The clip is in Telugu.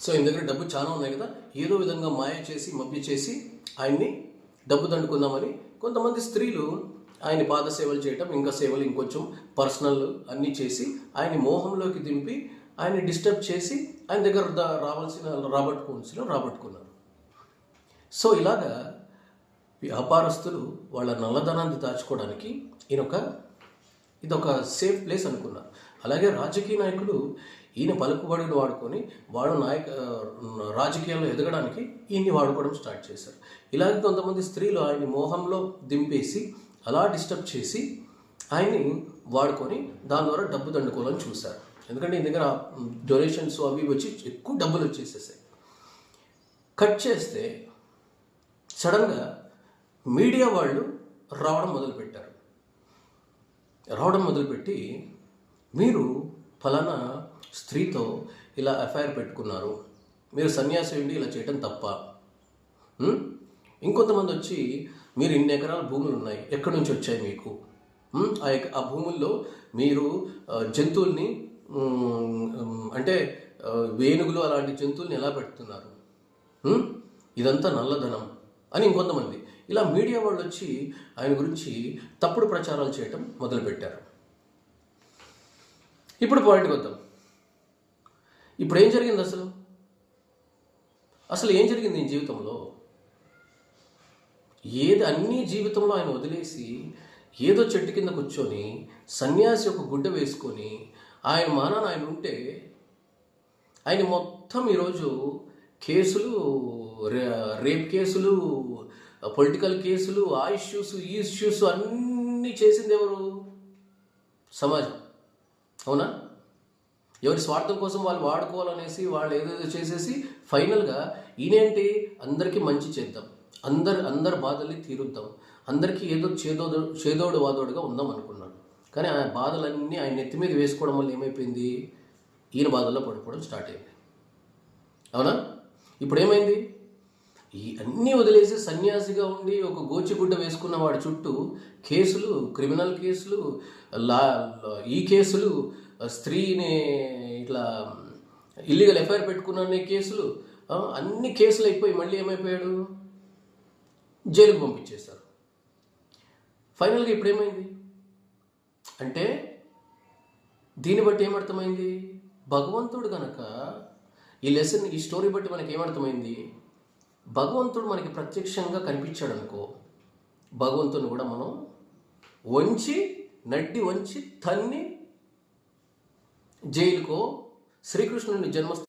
సో ఈయన దగ్గర డబ్బు చాలా ఉన్నాయి కదా. ఏదో విధంగా మాయ చేసి మభ్య చేసి ఆయన్ని డబ్బు దండుకుందామని కొంతమంది స్త్రీలు ఆయన పాద సేవలు చేయటం ఇంకా సేవలు ఇంకొంచెం పర్సనల్ అన్నీ చేసి ఆయన మోహంలోకి దింపి ఆయన్ని డిస్టర్బ్ చేసి ఆయన దగ్గర రావాల్సిన రాబట్టుకోవాల్సిన రాబట్టుకున్నారు. సో ఇలాగా వ్యాపారస్తులు వాళ్ళ నల్లధనాన్ని దాచుకోవడానికి ఈయన ఒక ఇది ఒక సేఫ్ ప్లేస్ అనుకున్నారు. అలాగే రాజకీయ నాయకులు ఈయన పలుకుబడిని వాడుకొని వాడు నాయక రాజకీయాల్లో ఎదగడానికి ఈయన్ని వాడుకోవడం స్టార్ట్ చేశారు. ఇలాగే కొంతమంది స్త్రీలు ఆయన్ని మోహంలో దింపేసి అలా డిస్టర్బ్ చేసి ఆయన్ని వాడుకొని దాని ద్వారా డబ్బు దండుకోవాలని చూశారు. ఎందుకంటే ఈ దగ్గర డొనేషన్స్ అవి వచ్చి ఎక్కువ డబ్బులు వచ్చేసేసాయి. కట్ చేస్తే సడన్గా మీడియా వాళ్ళు రావడం మొదలుపెట్టారు. రావడం మొదలుపెట్టి మీరు ఫలానా స్త్రీతో ఇలా ఎఫ్ఐఆర్ పెట్టుకున్నారు. మీరు సన్యాసి ఉండి ఇలా చేయటం తప్ప. ఇంకొంతమంది వచ్చి మీరు ఇన్ని ఎకరాల భూములు ఉన్నాయి ఎక్కడి నుంచి వచ్చాయి మీకు? ఆ ఎక- ఆ భూముల్లో మీరు జంతువుల్ని అంటే వేణుగులు అలాంటి జంతువుల్ని ఎలా పెడుతున్నారు? ఇదంతా నల్లధనం అని ఇంకొంతమంది. ఇలా మీడియా వాళ్ళు వచ్చి ఆయన గురించి తప్పుడు ప్రచారాలు చేయటం మొదలుపెట్టారు. ఇప్పుడు పాయింట్కి వద్దాం. ఇప్పుడు ఏం జరిగింది అసలు? అసలు ఏం జరిగింది ఈ జీవితంలో? ఏది అన్ని జీవితంలో ఆయన వదిలేసి ఏదో చెట్టు కింద కూర్చొని సన్యాసి ఒక గుడ్డ వేసుకొని ఆయన మానాన ఆయన ఉంటే ఆయన మొత్తం ఈరోజు కేసులు రే- రేప్ కేసులు పొలిటికల్ కేసులు ఆ ఇష్యూస్ ఈ ఇష్యూస్ అన్నీ చేసింది ఎవరు? సమాజం. అవునా? ఎవరి స్వార్థం కోసం వాళ్ళు వాడుకోవాలనేసి వాళ్ళు ఏదేదో చేసేసి ఫైనల్గా ఈయనేంటి? అందరికీ మంచి చేద్దాం. అందరు అందరి బాధల్ని తీరుద్దాం. అందరికీ ఏదో చేదోడు చేదోడు వాదోడుగా ఉందాం అనుకున్నాడు. కానీ ఆ బాధలన్నీ ఆయన నెత్తి మీద వేసుకోవడం వల్ల ఏమైపోయింది? ఈయన బాధల్లో పడిపోవడం స్టార్ట్ అయింది అవునా? ఇప్పుడు ఏమైంది? ఈ అన్నీ వదిలేసి సన్యాసిగా ఉండి ఒక గోచిగుడ్డ వేసుకున్న వాడి చుట్టూ కేసులు క్రిమినల్ కేసులు లా ఈ కేసులు స్త్రీని ఇట్లా ఇల్లీగల్ ఎఫ్ఐఆర్ పెట్టుకున్న కేసులు అన్ని కేసులు అయిపోయి మళ్ళీ ఏమైపోయాడు? జైలుకు పంపించేశారు. ఫైనల్గా ఇప్పుడు ఏమైంది? అంటే దీన్ని బట్టి ఏమర్థమైంది? భగవంతుడు కనుక ఈ లెసన్ ఈ స్టోరీ బట్టి మనకి ఏమర్థమైంది? భగవంతుడు మనకి ప్రత్యక్షంగా కనిపించాడు అనుకో భగవంతుని కూడా మనం వంచి నడ్డి వంచి తన్ని జైలుకో శ్రీకృష్ణుని జన్మస్థ